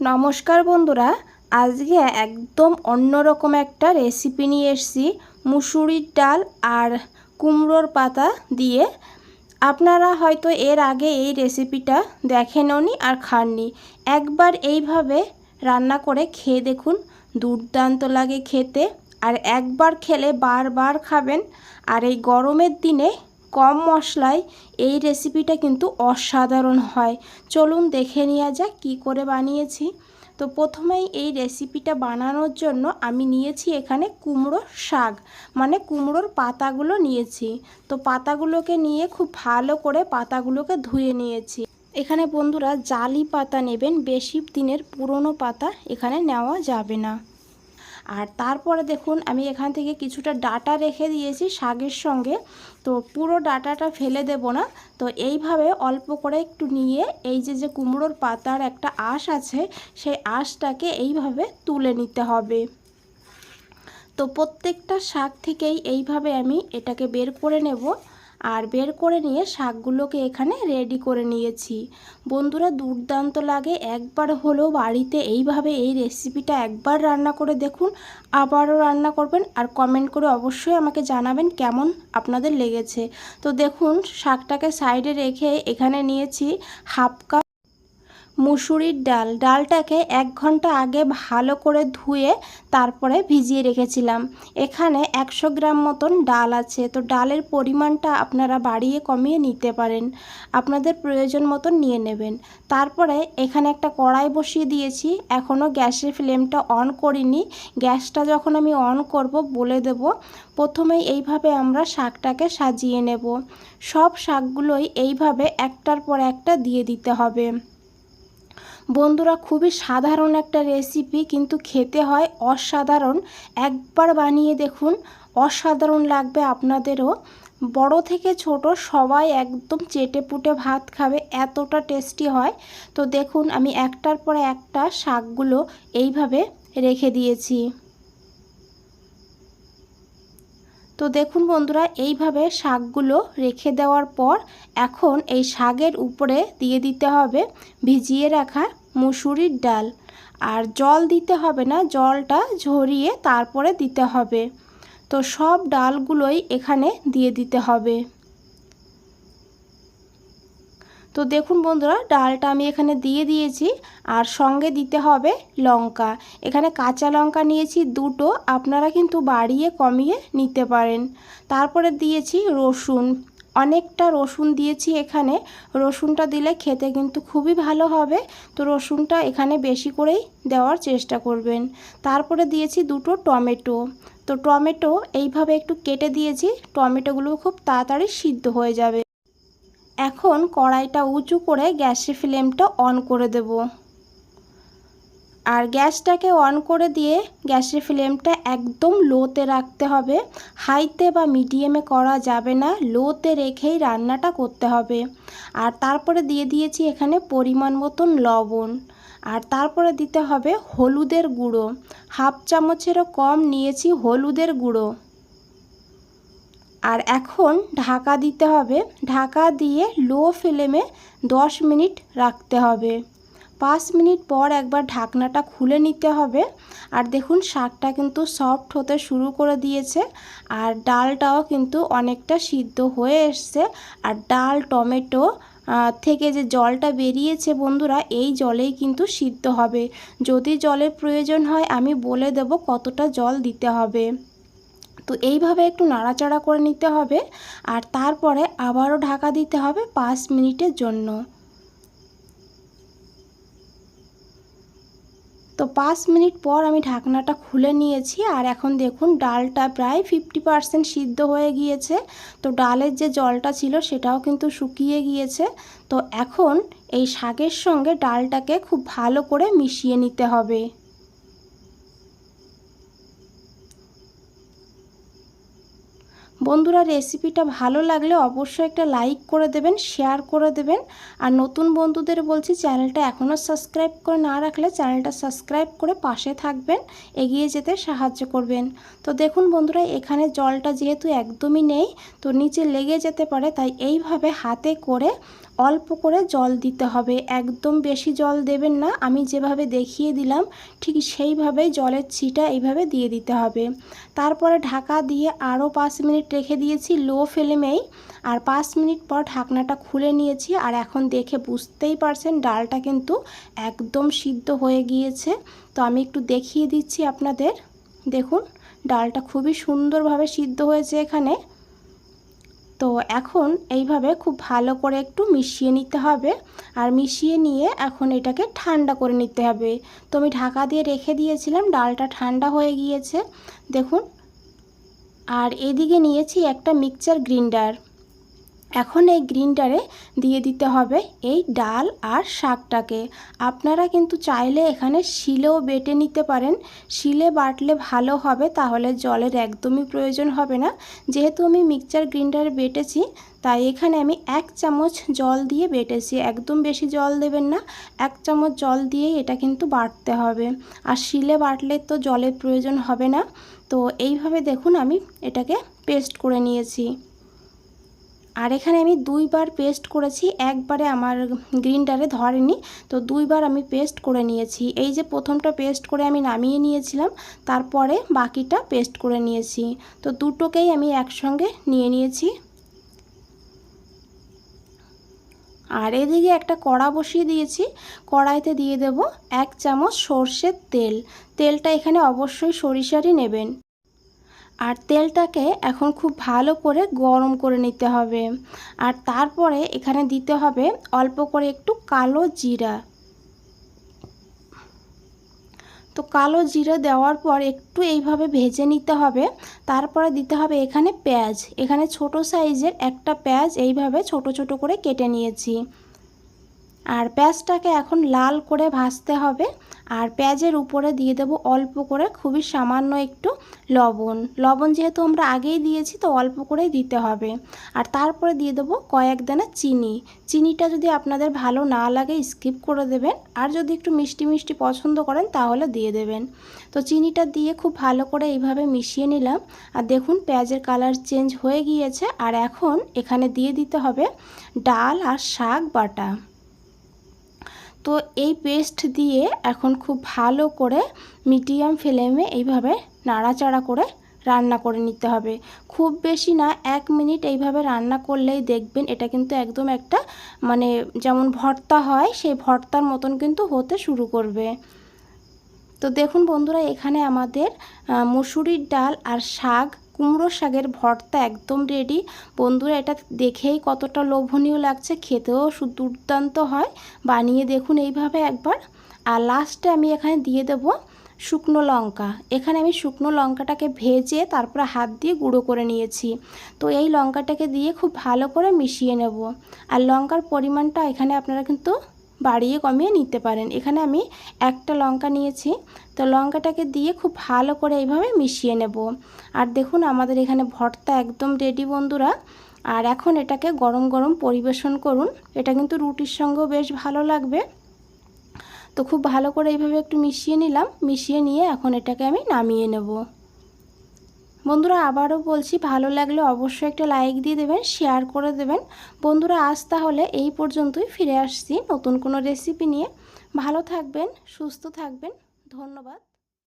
নমস্কার বন্ধুরা, আজকে একদম অন্যরকম একটা রেসিপি নিয়ে এসেছি, মুসুরির ডাল আর কুমড়োর পাতা দিয়ে। আপনারা হয়তো এর আগে এই রেসিপিটা দেখেননি আর খাননি। একবার এইভাবে রান্না করে খেয়ে দেখুন, দুর্দান্ত লাগে খেতে। আর একবার খেলে বারবার খাবেন। আর এই গরমের দিনে কম মশলায় এই রেসিপিটা কিন্তু অসাধারণ হয়। চলুন দেখে নেওয়া যাক কী করে বানিয়েছি। তো প্রথমেই এই রেসিপিটা বানানোর জন্য আমি নিয়েছি এখানে কুমড়োর শাক মানে কুমড়োর পাতাগুলো নিয়েছি। তো পাতাগুলোকে নিয়ে খুব ভালো করে পাতাগুলোকে ধুয়ে নিয়েছি। এখানে বন্ধুরা জালি পাতা নেবেন, বেশি দিনের পুরনো পাতা এখানে নেওয়া যাবে না। আর তারপরে দেখুন, আমি এখান থেকে কিছুটা ডাটা রেখে দিয়েছি শাকের সঙ্গে। তো পুরো ডাটাটা ফেলে দেব না। তো এইভাবে অল্প করে একটু নিয়ে এই যে যে কুমড়োর পাতার একটা আঁশ আছে, সেই আঁশটাকে এইভাবে তুলে নিতে হবে। তো প্রত্যেকটা শাক থেকেই এইভাবে আমি এটাকে বের করে নেব। আর বের করে নিয়ে শাকগুলোকে এখানে রেডি করে নিয়েছি। বন্ধুরা, দুর্দান্ত লাগে। একবার হলেও বাড়িতে এইভাবে এই রেসিপিটা একবার রান্না করে দেখুন, আবারও রান্না করবেন আর কমেন্ট করে অবশ্যই আমাকে জানাবেন কেমন আপনাদের লেগেছে। তো দেখুন, শাকটাকে সাইডে রেখে এখানে নিয়েছি হাফ কাপ মুসুরির ডাল। ডালটাকে এক ঘণ্টা আগে ভালো করে ধুয়ে তারপরে ভিজিয়ে রেখেছিলাম। এখানে একশো গ্রাম মতন ডাল আছে। তো ডালের পরিমাণটা আপনারা বাড়িয়ে কমিয়ে নিতে পারেন। আপনাদের প্রয়োজন মতন নিয়ে নেবেন। তারপরে এখানে একটা কড়াই বসিয়ে দিয়েছি। এখনও গ্যাসের ফ্লেমটা অন করিনি। গ্যাসটা যখন আমি অন করব বলে দেব প্রথমে এইভাবে আমরা শাকটাকে সাজিয়ে নেব। সব শাকগুলোই এইভাবে একটার পর একটা দিয়ে দিতে হবে। বন্ধুরা খুবই সাধারণ একটা রেসিপি কিন্তু খেতে হয় অসাধারণ। একবার বানিয়ে দেখুন, অসাধারণ লাগবে আপনাদেরও। বড় থেকে ছোট সবাই একদম চেটে পুটে ভাত খাবে, এতটা টেস্টি হয়। তো দেখুন, আমি একটার পর একটা শাকগুলো এইভাবে রেখে দিয়েছি। তো দেখুন বন্ধুরা, এইভাবে শাকগুলো রেখে দেওয়ার পর এখন এই শাকের উপরে দিয়ে দিতে হবে ভিজিয়ে রাখা মুসুরির ডাল। আর জল দিতে হবে না, জলটা ঝরিয়ে তারপরে দিতে হবে। তো সব ডালগুলোই এখানে দিয়ে দিতে হবে। তো দেখুন বন্ধুরা, ডালটা আমি এখানে দিয়ে দিয়েছি। আর সঙ্গে দিতে হবে লঙ্কা। এখানে কাঁচা লঙ্কা নিয়েছি দুটো, আপনারা কিন্তু বাড়িয়ে কমিয়ে নিতে পারেন। তারপরে দিয়েছি রসুন। অনেকটা রসুন দিয়েছি এখানে। রসুনটা দিলে খেতে কিন্তু খুবই ভালো হবে। তো রসুনটা এখানে বেশি করেই দেওয়ার চেষ্টা করবেন। তারপরে দিয়েছি দুটো টমেটো। তো টমেটো এইভাবে একটু কেটে দিয়েছি, টমেটোগুলো খুব তাড়াতাড়ি সিদ্ধ হয়ে যাবে। এখন কড়াইটা উঁচু করে গ্যাসের ফ্লেমটা অন করে দেব। আর গ্যাসটাকে অন করে দিয়ে গ্যাসের ফ্লেমটা একদম লোতে রাখতে হবে। হাইতে বা মিডিয়ামে করা যাবে না, লোতে রেখেই রান্নাটা করতে হবে। আর তারপরে দিয়ে দিয়েছি এখানে পরিমাণ মতন লবণ। আর তারপরে দিতে হবে হলুদের গুঁড়ো। হাফ চামচেরও কম নিয়েছি হলুদের গুঁড়ো। আর এখন ঢাকা দিতে হবে। ঢাকা দিয়ে লো ফ্লেমে দশ মিনিট রাখতে হবে। পাঁচ মিনিট পর একবার ঢাকনাটা খুলে নিতে হবে। আর দেখুন, শাকটা কিন্তু সফট হতে শুরু করে দিয়েছে। আর ডালটাও কিন্তু অনেকটা সিদ্ধ হয়ে এসছে। আর ডাল, টমেটো থেকে যে জলটা বেরিয়েছে বন্ধুরা, এই জলেই কিন্তু সিদ্ধ হবে। যদি জলের প্রয়োজন হয়, আমি বলে দেব কতটা জল দিতে হবে। তো এইভাবে একটু নাড়াচাড়া করে নিতে হবে আর তারপরে আবারও ঢাকা দিতে হবে পাঁচ মিনিটের জন্য। তো পাঁচ মিনিট পর আমি ঢাকনাটা খুলে নিয়েছি আর এখন দেখুন ডালটা প্রায় ফিফটি পারসেন্ট সিদ্ধ হয়ে গিয়েছে। তো ডালের যে জলটা ছিল সেটাও কিন্তু শুকিয়ে গিয়েছে। তো এখন এই শাকের সঙ্গে ডালটাকে খুব ভালো করে মিশিয়ে নিতে হবে। বন্ধুরা রেসিপিটা ভালো লাগলে অবশ্যই একটা লাইক করে দেবেন শেয়ার করে দেবেন। আর নতুন বন্ধুদের বলছি, চ্যানেলটা এখনও সাবস্ক্রাইব করে না রাখলে চ্যানেলটা সাবস্ক্রাইব করে পাশে থাকবেন, এগিয়ে যেতে সাহায্য করবেন। তো দেখুন বন্ধুরা, এখানে জলটা যেহেতু একদমই নেই, তো নিচে লেগে যেতে পারে, তাই এইভাবে হাতে করে অল্প করে জল দিতে হবে। একদম বেশি জল দেবেন না। আমি যেভাবে দেখিয়ে দিলাম, ঠিক সেইভাবেই জলের ছিটা এইভাবে দিয়ে দিতে হবে। তারপরে ঢাকা দিয়ে আরও পাঁচ মিনিট রেখে দিয়েছি লো ফ্লেমেই। আর পাঁচ মিনিট পর ঢাকনাটা খুলে নিয়েছি। আর এখন দেখে বুঝতেই পারছেন, ডালটা কিন্তু একদম সিদ্ধ হয়ে গিয়েছে। তো আমি একটু দেখিয়ে দিচ্ছি আপনাদের। দেখুন, ডালটা খুবই সুন্দরভাবে সিদ্ধ হয়েছে এখানে। তো এখন এইভাবে খুব ভালো করে একটু মিশিয়ে নিতে হবে। আর মিশিয়ে নিয়ে এখন এটাকে ঠান্ডা করে নিতে হবে। তো আমি ঢাকা দিয়ে রেখে দিয়েছিলাম, ডালটা ঠান্ডা হয়ে গিয়েছে। দেখুন, আর এদিকে নিয়েছি একটা মিক্সচার গ্রিন্ডার। এখন এই গ্রিনটারে দিয়ে দিতে হবে এই ডাল আর শাকটাকে। আপনারা কিন্তু চাইলে এখানে শিলেও বেটে নিতে পারেন। শিলে বাটলে ভালো হবে, তাহলে জলের একদমই প্রয়োজন হবে না। যেহেতু আমি মিক্সচার গ্রিন্ডারে বেটেছি, তাই এখানে আমি এক চামচ জল দিয়ে বেটেছি। একদম বেশি জল দেবেন না, এক চামচ জল দিয়েই এটা কিন্তু বাটতে হবে। আর শিলে বাটলে তো জলের প্রয়োজন হবে না। তো এইভাবে দেখুন আমি এটাকে পেস্ট করে নিয়েছি। আর এখানে আমি দুইবার পেস্ট করেছি, একবারে আমার গ্রিনটারে ধরেনি, তো দুইবার আমি পেস্ট করে নিয়েছি। এই যে প্রথমটা পেস্ট করে আমি নামিয়ে নিয়েছিলাম, তারপরে বাকিটা পেস্ট করে নিয়েছি। তো দুটোকেই আমি একসঙ্গে নিয়ে নিয়েছি। আর এদিকে একটা কড়া বসিয়ে দিয়েছি, কড়াইতে দিয়ে দেব এক চামচ সর্ষের তেল। তেলটা এখানে অবশ্যই সরিষারই নেবেন। আর তেলটাকে এখন খুব ভালো করে গরম করে নিতে হবে। আর তারপরে এখানে দিতে হবে অল্প করে একটু কালো জিরা। তো কালো জিরা দেওয়ার পর একটু এইভাবে ভেজে নিতে হবে। তারপরে দিতে হবে এখানে পেঁয়াজ। এখানে ছোট সাইজের একটা পেঁয়াজ এইভাবে ছোট ছোট করে কেটে নিয়েছি। আর পেঁয়াজটাকে এখন লাল করে ভাজতে হবে। আর পেঁয়াজের উপরে দিয়ে দেব অল্প করে, খুবই সামান্য একটু লবণ। লবণ যেহেতু আমরা আগেই দিয়েছি, তো অল্প করেই দিতে হবে। আর তারপরে দিয়ে দেবো কয়েক দানা চিনি। চিনিটা যদি আপনাদের ভালো না লাগে, স্কিপ করে দেবেন। আর যদি একটু মিষ্টি মিষ্টি পছন্দ করেন, তাহলে দিয়ে দেবেন। তো চিনিটা দিয়ে খুব ভালো করে এইভাবে মিশিয়ে নিলাম। আর দেখুন, পেঁয়াজের কালার চেঞ্জ হয়ে গিয়েছে। আর এখন এখানে দিয়ে দিতে হবে ডাল আর শাক বাটা। তো এই পেস্ট দিয়ে এখন খুব ভালো করে মিডিয়াম ফ্লেমে এইভাবে নাড়াচাড়া করে রান্না করে নিতে হবে। খুব বেশি না, এক মিনিট এইভাবে রান্না করলেই দেখবেন এটা কিন্তু একদম একটা মানে যেমন ভর্তা হয়, সেই ভর্তার মতন কিন্তু হতে শুরু করবে। তো দেখুন বন্ধুরা, এখানে আমাদের মুসুরির ডাল আর শাক কুমড়ো শাকের ভর্তা একদম রেডি বন্ধুরা, এটা দেখেই কতটা লোভনীয় লাগছে, খেতেও দুর্দান্ত হয়। বানিয়ে দেখুন এইভাবে একবার। আর লাস্টে আমি এখানে দিয়ে দেব শুকনো লঙ্কা। এখানে আমি শুকনো লঙ্কাটাকে ভেজে তারপরে হাত দিয়ে গুঁড়ো করে নিয়েছি। তো এই লঙ্কাটাকে দিয়ে খুব ভালো করে মিশিয়ে নেব। আর লঙ্কার পরিমাণটা এখানে আপনারা কিন্তু বাড়িয়ে কমিয়ে নিতে পারেন। এখানে আমি একটা লঙ্কা নিয়েছি। তো লঙ্কাটাকে দিয়ে খুব ভালো করে এইভাবে মিশিয়ে নেব। আর দেখুন, আমাদের এখানে ভর্তা একদম রেডি বন্ধুরা। আর এখন এটাকে গরম গরম পরিবেশন করুন। এটা কিন্তু রুটির সঙ্গেও বেশ ভালো লাগবে। তো খুব ভালো করে এইভাবে একটু মিশিয়ে নিলাম। মিশিয়ে নিয়ে এখন এটাকে আমি নামিয়ে নেব। বন্ধুরা আবারও বলছি, ভালো লাগলে অবশ্যই একটা লাইক দিয়ে দেবেন শেয়ার করে দেবেন। বন্ধুরা আজ তাহলে এই পর্যন্তই, ফিরে আসছি নতুন কোনো রেসিপি নিয়ে। ভালো থাকবেন, সুস্থ থাকবেন, ধন্যবাদ।